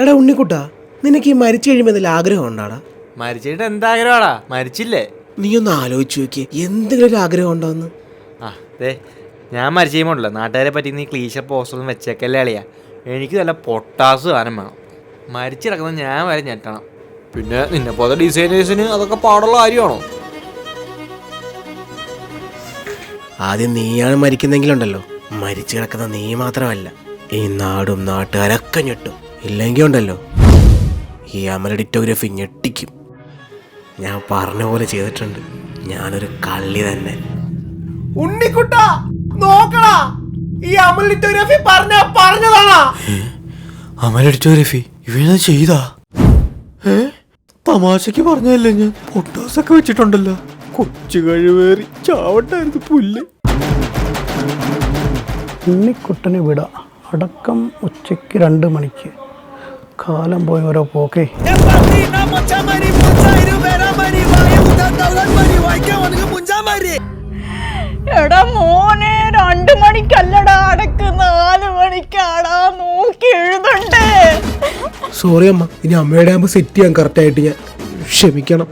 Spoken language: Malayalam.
എടാ ഉണ്ണിക്കുട്ടാ നിനക്ക് ഈ മരിച്ചു കഴിയുമ്പോൾ എന്തെങ്കിലും ആഗ്രഹം ഉണ്ടാടാ? മരിച്ചിട്ട് എന്താഗ്രഹമാടാ മരിച്ചില്ലേ? നീ ഒന്ന് ആലോചിച്ച് നോക്കിയേ എന്തെങ്കിലും ഒരു ആഗ്രഹം ഉണ്ടോന്ന് ആ അതെ ഞാൻ മരിച്ചു കഴിയുമ്പോണ്ടല്ലോ നാട്ടുകാരെ പറ്റി നീ ക്ലീശ പോസ്റ്റൊന്നും വെച്ചേക്കല്ലേ അളിയാ. എനിക്ക് നല്ല പൊട്ടാസ് സാധനം വേണം. മരിച്ചിടക്കുന്ന ഞാൻ വരെ ഞെട്ടണം. പിന്നെ നിന്നെ പോലെ ഡിസൈനേഴ്സിന് അതൊക്കെ പാടുള്ള കാര്യമാണോ? ആദ്യം നീയാണ് മരിക്കുന്നെങ്കിലുണ്ടല്ലോ മരിച്ചു കിടക്കുന്ന നീ മാത്രമല്ല ഈ നാടും നാട്ടുകാരൊക്കെ ഞെട്ടും. ഇല്ലെങ്കിൽ ഉണ്ടല്ലോ. ഈ അമലഡിറ്റോഗ്രഫി ഞെട്ടിക്കും. ഞാൻ പറഞ്ഞ പോലെ ചെയ്തിട്ടുണ്ട്. ഞാനൊരു കള്ളി തന്നെ. ഉണ്ണിക്കുട്ട നോക്കടാ. ഈ അമലഡിറ്റോഗ്രഫി പറഞ്ഞ പറഞ്ഞതാണാ. അമലെടുത്തോരഫി ഇവനെ ചെയ്താ? ഏ? തമാശക്ക് പറഞ്ഞതല്ലേ ഞാൻ? പൊട്ടാസൊക്കെ വെച്ചിട്ടുണ്ടല്ലോ. കൊച്ചു കഴിവേറി ചാവട്ടായിരുന്നു പുല്ല്. ഉണ്ണിക്കുട്ടനെ വിട. അടക്കം ഉച്ചയ്ക്ക് രണ്ട് മണിക്ക്. കാലം പോയി ഓരോ പോക്കേ. എടാ മോനെ രണ്ടു മണിക്കല്ലടാ അടക്ക് നാല് മണിക്കാടാ നോക്കി എഴുതണ്ടേ. സോറി അമ്മ ഇനി അമ്മയുടെ ആകുമ്പോൾ സെറ്റ് ചെയ്യാൻ കറക്റ്റായിട്ട് ഞാൻ ക്ഷമിക്കണം.